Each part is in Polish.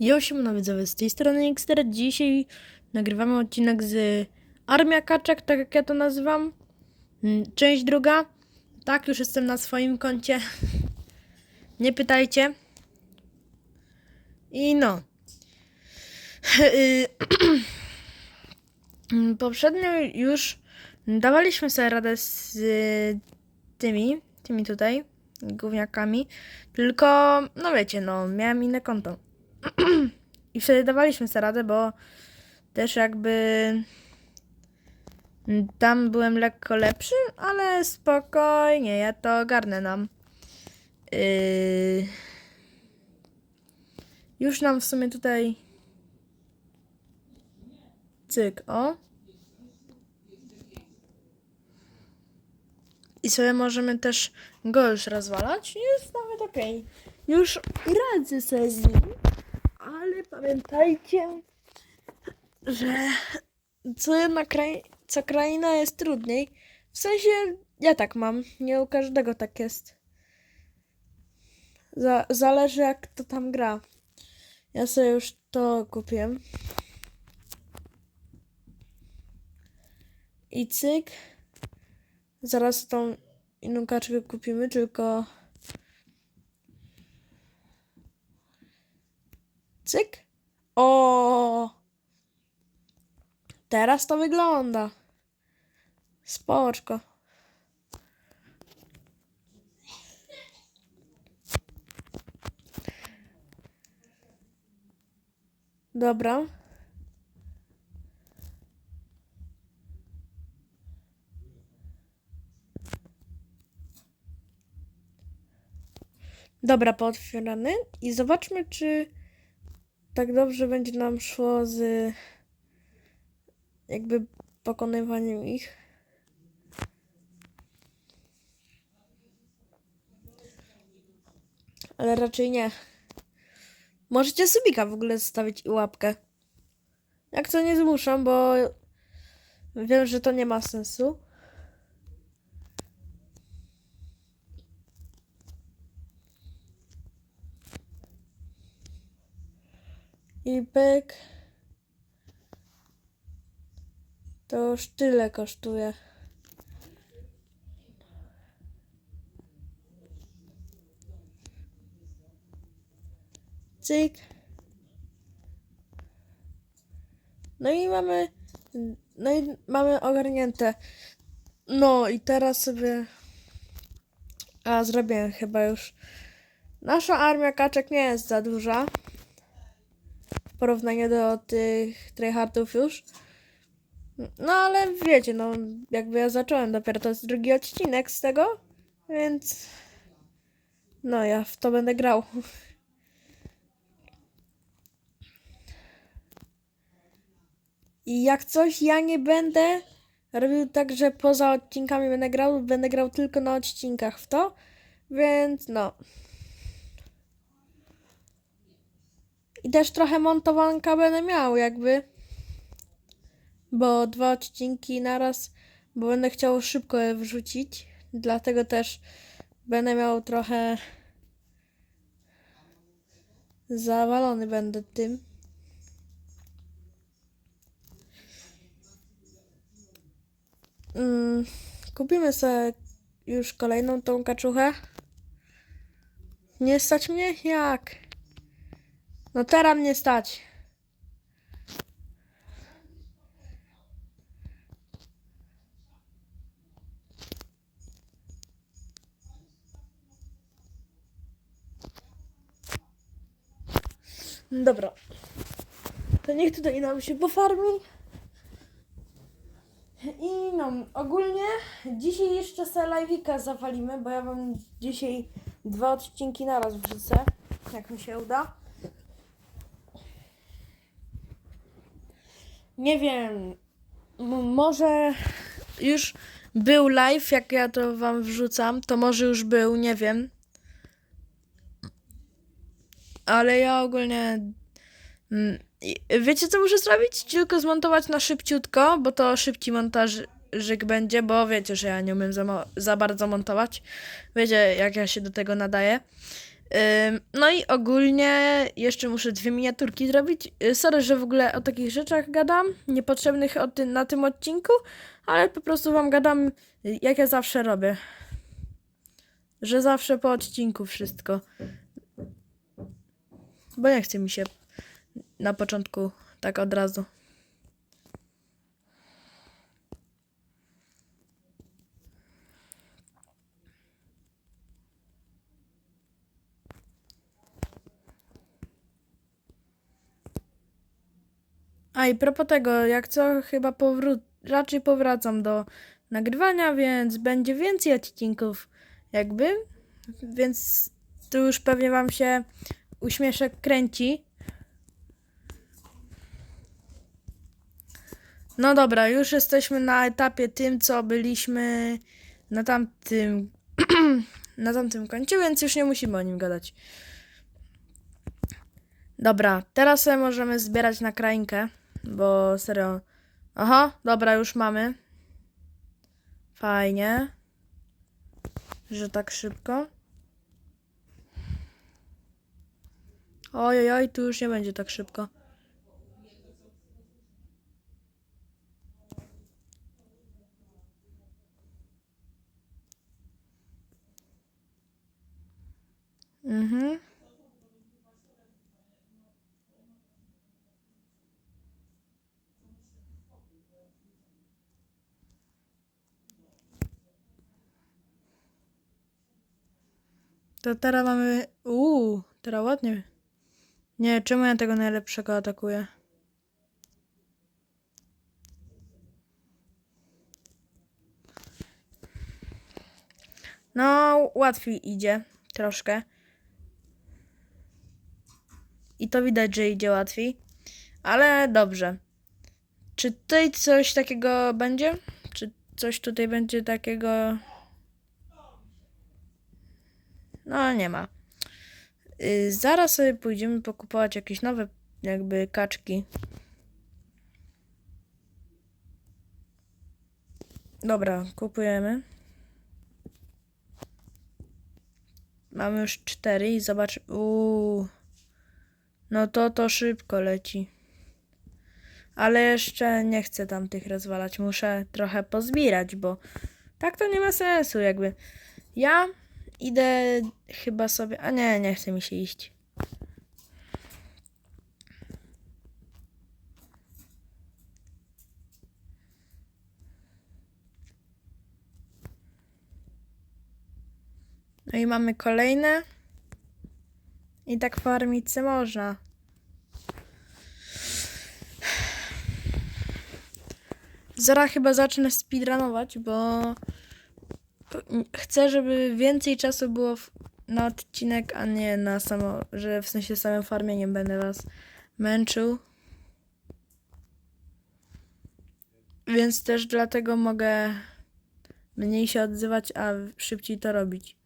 Jo, siemano widzowie, z tej strony Xter. Dzisiaj nagrywamy odcinek z Armia Kaczek, tak jak ja to nazywam. Mm, Część druga. Tak, już jestem na swoim koncie. Nie pytajcie. I no. Y, Poprzednio już dawaliśmy sobie radę z y, tymi, tymi tutaj gówniakami. Tylko, no wiecie, no, miałem inne konto. I wtedy dawaliśmy sobie radę, bo też jakby tam byłem lekko lepszy, ale spokojnie, ja to ogarnę nam. Yy... Już nam w sumie tutaj cyk, o. I sobie możemy też go już rozwalać. Jest nawet okej. Już radzę sobie z nim. Ale pamiętajcie, że co jedna kraj, co kraina jest trudniej. W sensie, ja tak mam. Nie u każdego tak jest. Za, zależy jak kto tam gra. Ja sobie już to kupiłem. I cyk. Zaraz tą inną kaczkę kupimy, tylko... Cyk. O! Teraz to wygląda. Spoczko. Dobra. Dobra, pootwierany. I zobaczmy, czy tak dobrze będzie nam szło z jakby pokonywaniem ich. Ale raczej nie. Możecie subika w ogóle zostawić i łapkę. Jak to nie zmuszam, bo wiem, że to nie ma sensu. I byk. To już tyle kosztuje. Cyk. No i mamy. No i mamy ogarnięte. No i teraz sobie. A zrobiłem chyba już. Nasza armia kaczek nie jest za duża. W porównaniu do tych tryhardów już. No ale wiecie, no jakby ja zacząłem dopiero, to jest drugi odcinek z tego, więc no ja w to będę grał. I jak coś ja nie będę robił tak, że poza odcinkami będę grał, będę grał tylko na odcinkach w to, więc no. I też trochę montowanka będę miał jakby bo dwa odcinki naraz, bo będę chciał szybko je wrzucić. Dlatego też będę miał trochę zawalony będę tym. Mm, kupimy sobie już kolejną tą kaczuchę. Nie stać mnie? Jak? No teraz mnie stać. Dobra. To niech tutaj nam się pofarmi. I no, ogólnie dzisiaj jeszcze se live'ika zawalimy, bo ja wam dzisiaj dwa odcinki naraz wrzucę, jak mi się uda. Nie wiem, może już był live, jak ja to wam wrzucam, to może już był, nie wiem. Ale ja ogólnie. Wiecie, co muszę zrobić? Tylko zmontować na szybciutko, bo to szybki montażyk będzie, bo wiecie, że ja nie umiem za, za bardzo montować. Wiecie, jak ja się do tego nadaję. No i ogólnie jeszcze muszę dwie miniaturki zrobić. Y, Sorry, że w ogóle o takich rzeczach gadam, niepotrzebnych ty- na tym odcinku, ale po prostu wam gadam, y, jak ja zawsze robię. Że zawsze po odcinku wszystko. Bo nie chce mi się na początku tak od razu. A i propos tego, jak co, chyba powró- raczej powracam do nagrywania, więc będzie więcej odcinków, jakby. Więc tu już pewnie wam się uśmieszek kręci. No dobra, już jesteśmy na etapie tym, co byliśmy na tamtym, na tamtym końcu, więc już nie musimy o nim gadać. Dobra, teraz sobie możemy zbierać na krainkę, bo serio. Aha, dobra, już mamy. Fajnie. Że tak szybko. Oj, oj, oj, tu już nie będzie tak szybko. Mhm. To teraz mamy. Uuu, teraz ładnie. Nie, czemu ja tego najlepszego atakuję? No, łatwiej idzie. Troszkę. I to widać, że idzie łatwiej. Ale dobrze. Czy tutaj coś takiego będzie? Czy coś tutaj będzie takiego. No, nie ma. Y, zaraz sobie pójdziemy pokupować jakieś nowe, jakby kaczki. Dobra, kupujemy. Mamy już cztery i zobacz. Uuu. No to to szybko leci. Ale jeszcze nie chcę tamtych rozwalać. Muszę trochę pozbierać, bo tak to nie ma sensu, jakby. Ja idę chyba sobie. A nie, nie chce mi się iść. No i mamy kolejne. I tak farmić można. Zaraz chyba zacznę speedrunować, bo chcę, żeby więcej czasu było w, na odcinek, a nie na samo, że w sensie samym farmieniem będę was męczył. Więc też dlatego mogę mniej się odzywać, a szybciej to robić.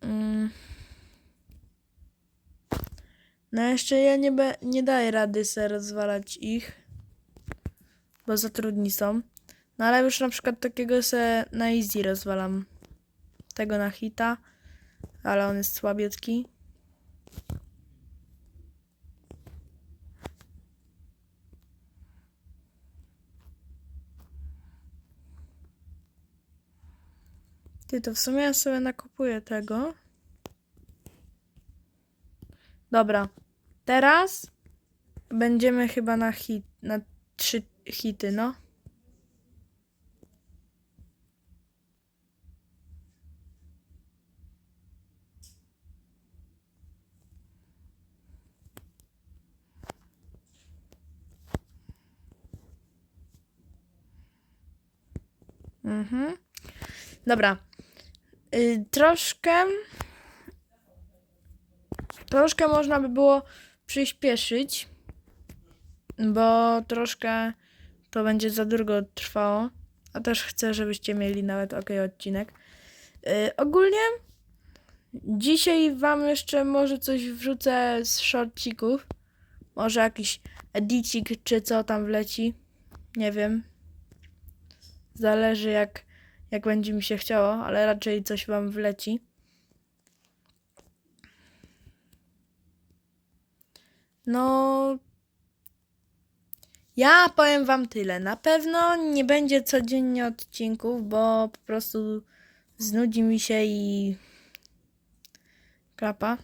Mm. No jeszcze ja nie, nie daję rady sobie rozwalać ich, bo za trudni są. No ale już na przykład takiego se na easy rozwalam. Tego na hita, ale on jest słabiutki. Ty, to w sumie ja sobie nakupuję tego. Dobra. Teraz będziemy chyba na hit, na trzy hity, no. Mhm. Dobra. Y, troszkę. Troszkę można by było przyspieszyć, bo troszkę to będzie za długo trwało. A też chcę, żebyście mieli nawet ok odcinek. Y, ogólnie dzisiaj wam jeszcze może coś wrzucę z shortcików. Może jakiś edicik czy co tam wleci. Nie wiem. Zależy jak, jak będzie mi się chciało, ale raczej coś wam wleci. No. Ja powiem wam tyle. Na pewno nie będzie codziennie odcinków, bo po prostu znudzi mi się i klapa.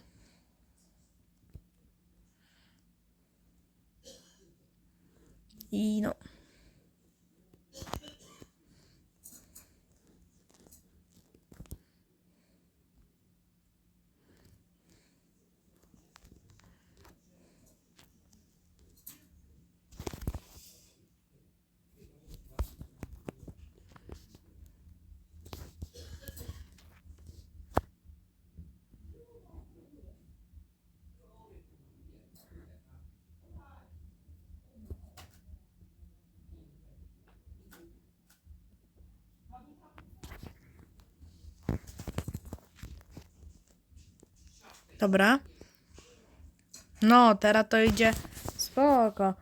I no. Dobra. No, teraz to idzie spoko.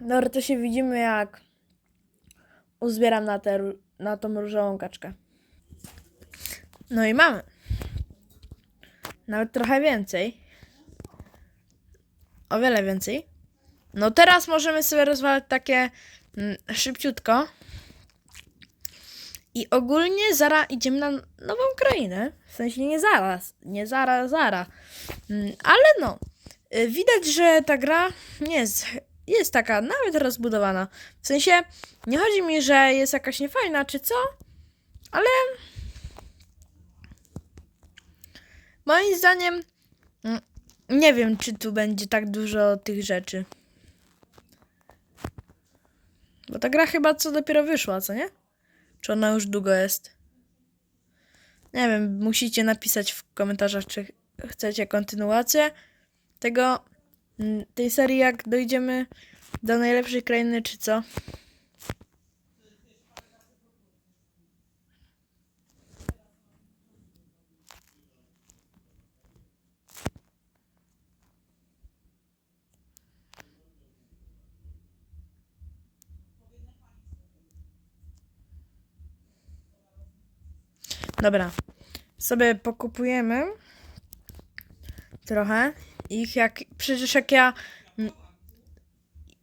Dobra, to się widzimy jak uzbieram na, tę na tą różową kaczkę. No i mamy. Nawet trochę więcej. O wiele więcej. No teraz możemy sobie rozwalać takie mm, szybciutko. I ogólnie zara idziemy na nową krainę. W sensie nie zaraz, nie zara, zara. Mm, Ale no, y, widać, że ta gra nie jest, jest taka nawet rozbudowana. W sensie, nie chodzi mi, że jest jakaś niefajna czy co, ale Moim zdaniem mm, nie wiem, czy tu będzie tak dużo tych rzeczy. Bo ta gra chyba co dopiero wyszła, co nie? Czy ona już długo jest? Nie wiem, musicie napisać w komentarzach, czy ch- chcecie kontynuację tego, mm, tej serii, jak dojdziemy do najlepszej krainy, czy co. Dobra. Sobie pokupujemy trochę ich jak przecież jak ja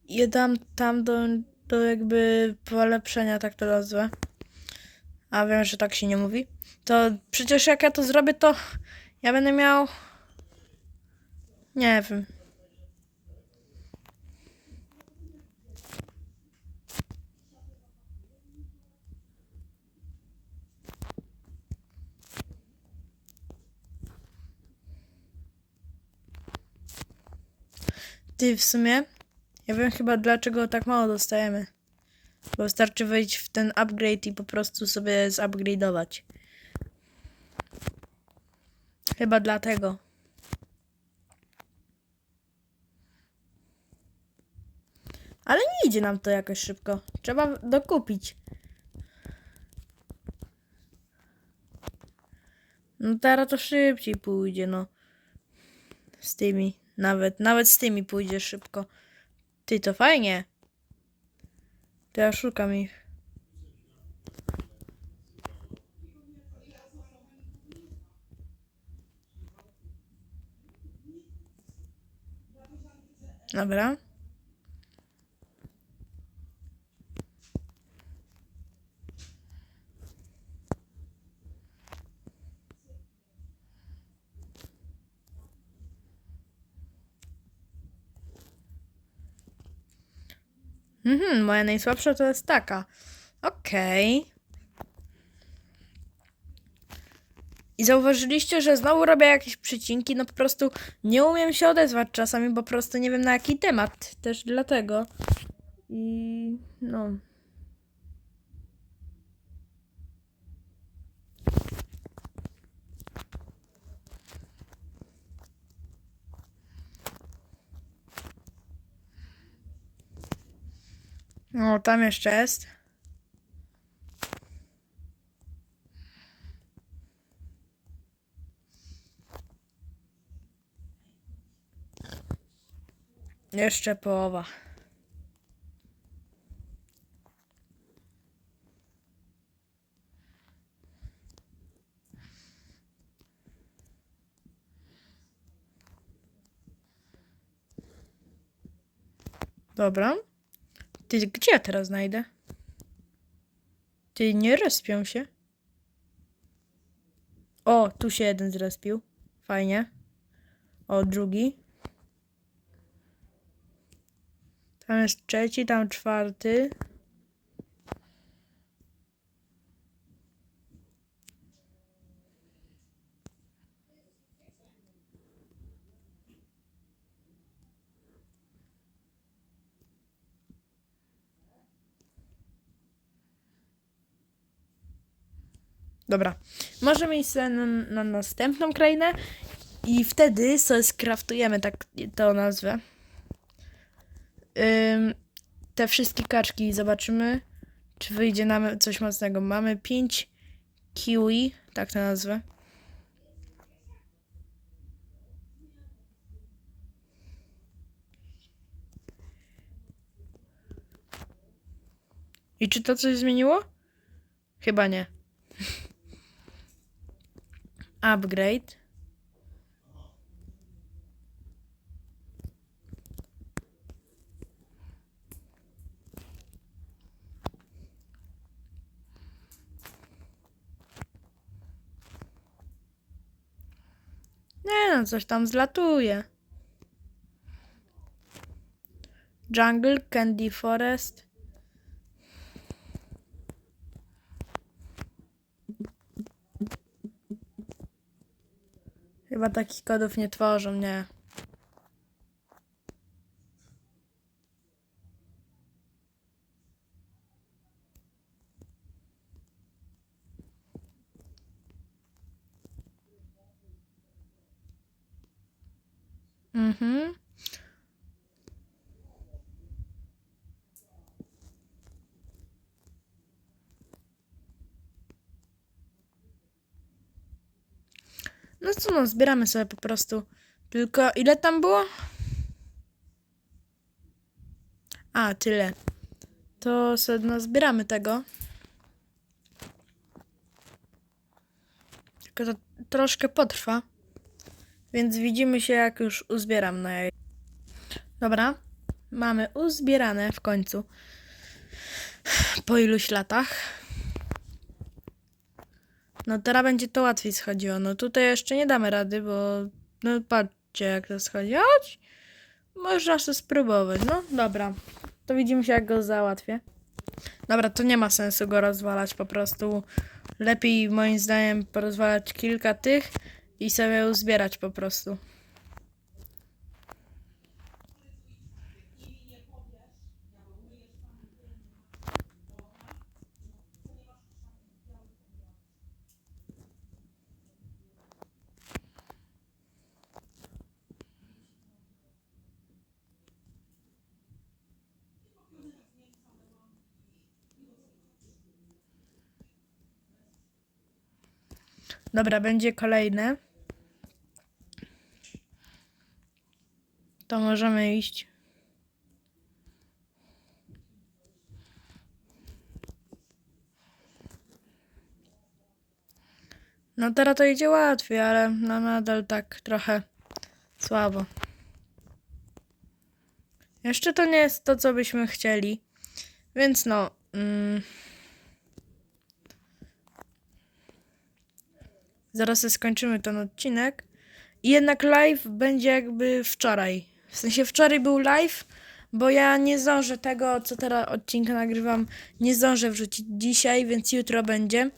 je dam tam do, do jakby polepszenia tak to nazwę. A wiem, że tak się nie mówi. To przecież jak ja to zrobię, to ja będę miał nie wiem. Ty w sumie, ja wiem chyba dlaczego tak mało dostajemy. Bo wystarczy wejść w ten upgrade i po prostu sobie zupgrade'ować. Chyba dlatego. Ale nie idzie nam to jakoś szybko. Trzeba dokupić. No teraz to szybciej pójdzie, no. Z tymi. Nawet, nawet z tymi pójdzie szybko. Ty, to fajnie. To ja szukam ich. Dobra. Mhm, moja najsłabsza to jest taka. Okej. I zauważyliście, że znowu robię jakieś przycinki, no po prostu nie umiem się odezwać czasami, bo po prostu nie wiem na jaki temat. Też dlatego. I no. No, tam jeszcze jest. Jeszcze połowa. Dobra. Ty, gdzie ja teraz znajdę? Ty, nie respią się. O, tu się jeden zrespił. Fajnie. O, drugi. Tam jest trzeci, tam czwarty. Dobra, możemy iść na, na następną krainę i wtedy sobie skraftujemy, tak to nazwę. Ym, te wszystkie kaczki zobaczymy, czy wyjdzie nam coś mocnego. Mamy 5 kiwi, tak to nazwę. I czy to coś zmieniło? Chyba nie. Upgrade. Nie no, coś tam zlatuje. Jungle, Candy Forest. Chyba takich kodów nie tworzą, nie. Mhm. No zbieramy sobie po prostu. Tylko ile tam było? A, tyle. To sobie no, zbieramy tego. Tylko to troszkę potrwa. Więc widzimy się jak już uzbieram na jaj. Dobra. Mamy uzbierane w końcu. Po iluś latach. No teraz będzie to łatwiej schodziło. No tutaj jeszcze nie damy rady, bo no patrzcie jak to schodzi. Chodź. Można sobie spróbować. No dobra. To widzimy się jak go załatwię. Dobra, to nie ma sensu go rozwalać po prostu. Lepiej moim zdaniem porozwalać kilka tych i sobie uzbierać po prostu. Dobra, będzie kolejne. To możemy iść. No teraz to idzie łatwiej, ale no nadal tak trochę słabo. Jeszcze to nie jest to, co byśmy chcieli. Więc no. Mm, zaraz skończymy ten odcinek. I jednak live będzie jakby wczoraj. W sensie wczoraj był live, bo ja nie zdążę tego, co teraz odcinka nagrywam, nie zdążę wrzucić dzisiaj, więc jutro będzie.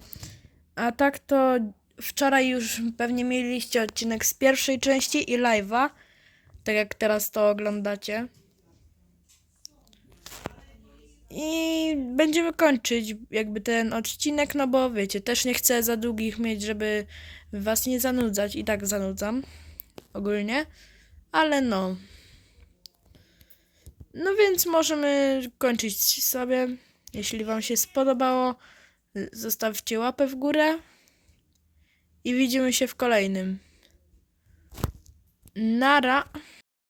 A tak to wczoraj już pewnie mieliście odcinek z pierwszej części i live'a, tak jak teraz to oglądacie. I będziemy kończyć jakby ten odcinek, no bo wiecie, też nie chcę za długich mieć, żeby was nie zanudzać. I tak zanudzam ogólnie, ale no. No więc możemy kończyć sobie. Jeśli wam się spodobało, zostawcie łapę w górę i widzimy się w kolejnym. Nara.